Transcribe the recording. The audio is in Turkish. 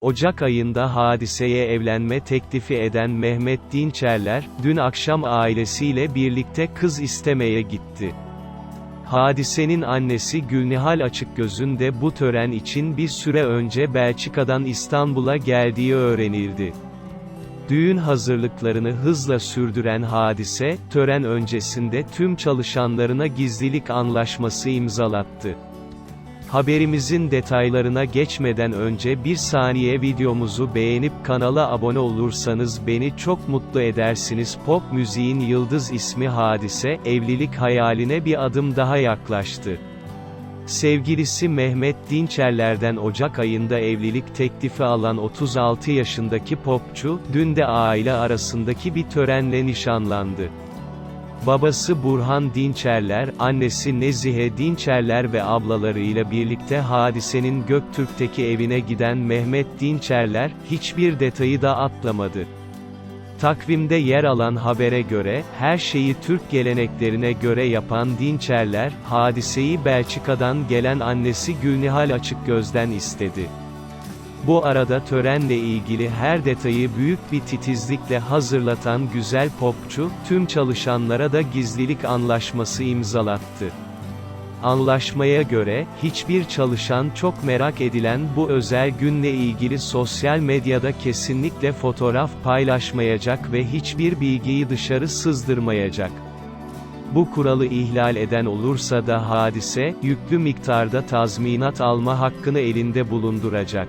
Ocak ayında hadiseye evlenme teklifi eden Mehmet Dinçerler, dün akşam ailesiyle birlikte kız istemeye gitti. Hadisenin annesi Gülnihal Açıkgöz'ün de bu tören için bir süre önce Belçika'dan İstanbul'a geldiği öğrenildi. Düğün hazırlıklarını hızla sürdüren hadise, tören öncesinde tüm çalışanlarına gizlilik anlaşması imzalattı. Haberimizin detaylarına geçmeden önce bir saniye videomuzu beğenip kanala abone olursanız beni çok mutlu edersiniz. Pop müziğin yıldız ismi Hadise, evlilik hayaline bir adım daha yaklaştı. Sevgilisi Mehmet Dinçerler'den Ocak ayında evlilik teklifi alan 36 yaşındaki popçu, dün de aile arasındaki bir törenle nişanlandı. Babası Burhan Dinçerler, annesi Nezihe Dinçerler ve ablalarıyla birlikte hadisenin Göktürk'teki evine giden Mehmet Dinçerler, hiçbir detayı da atlamadı. Takvimde yer alan habere göre, her şeyi Türk geleneklerine göre yapan Dinçerler, hadiseyi Belçika'dan gelen annesi Gülnihal Açıkgöz'den istedi. Bu arada törenle ilgili her detayı büyük bir titizlikle hazırlatan güzel popçu, tüm çalışanlara da gizlilik anlaşması imzalattı. Anlaşmaya göre, hiçbir çalışan çok merak edilen bu özel günle ilgili sosyal medyada kesinlikle fotoğraf paylaşmayacak ve hiçbir bilgiyi dışarı sızdırmayacak. Bu kuralı ihlal eden olursa da hadise, yüklü miktarda tazminat alma hakkını elinde bulunduracak.